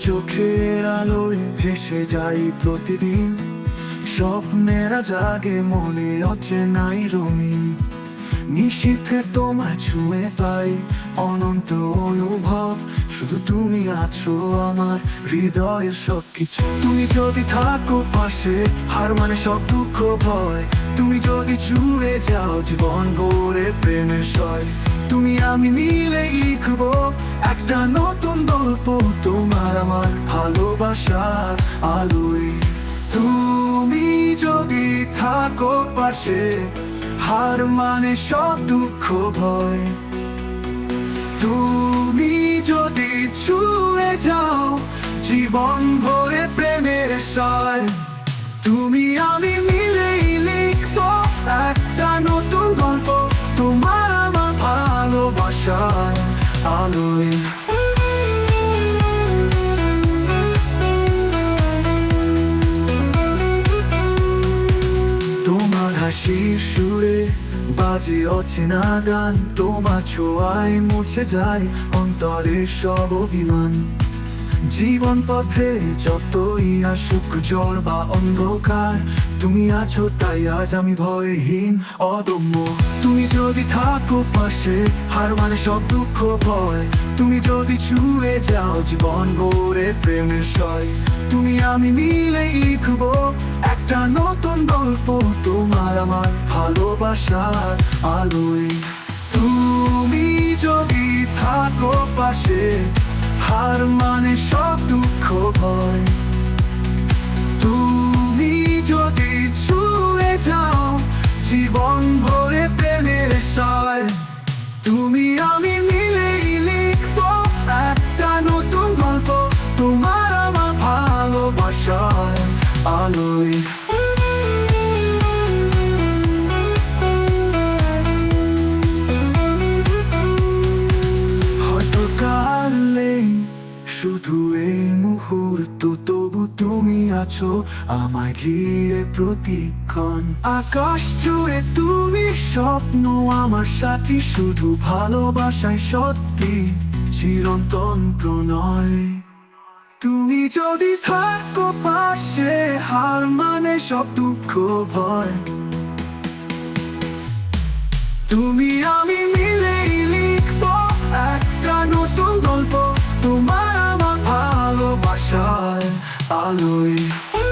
চোখের আলোয় ভেসে যাই প্রতিদিন। স্বপ্নেরা জাগে মনে অচেনাই রঙিন। নিশীথে তোমায় ছুঁয়ে পাই অনন্ত অনুভব। শুধু তুমি আছো আমার হৃদয়ের সব কিছু তুমি যদি থাকো পাশে, হার মানে সব দুঃখ, ভয়। তুমি যদি ছুঁয়ে যাও, জীবন গড়ে প্রেমের সয়। তুমি আমি মিলে লিখব একটা নতুন গল্প, তোমার আমার ভালোবাসার আলোয়। তুমি যদি থাকো পাশে, হার মানে সব দুঃখ, ভয়। তুমি যদি ছুঁয়ে যাও, জীবন ভরে প্রেমের সয়। তুমি আমি আলোয় তোমার হাসির সুরে বাজে অচেনা গান তোমার ছোঁয়ায় মুছে যায় অন্তরের সব অভিমান। জীবন পথে যতই আসুক জ্বর বা অন্ধকার, তুমি আছো তাই আজ আমি ভয়হীন, অদম্য। তুমি যদি থাকো পাশে, হার মানে সব দুঃখ, ভয়। তুমি যদি ছুঁয়ে যাও, জীবন গড়ে প্রেমের সয়। তুমি আমি মিলে লিখব একটা নতুন গল্প, তোমার আমার ভালোবাসার আলোয়। তুমি যদি থাকো পাশে হার মানে সব দুঃখ ভয়। আছো, আমায় ঘিরে প্রতিক্ষণ। আকাশ জুড়ে তুমি স্বপ্ন, আমার সাথী শুধু ভালোবাসায় সত্যি চিরন্তন প্রণয়। তুমি যদি থাকো পাশে, হার মানে সব দুঃখ, ভয়। তুমি Bye.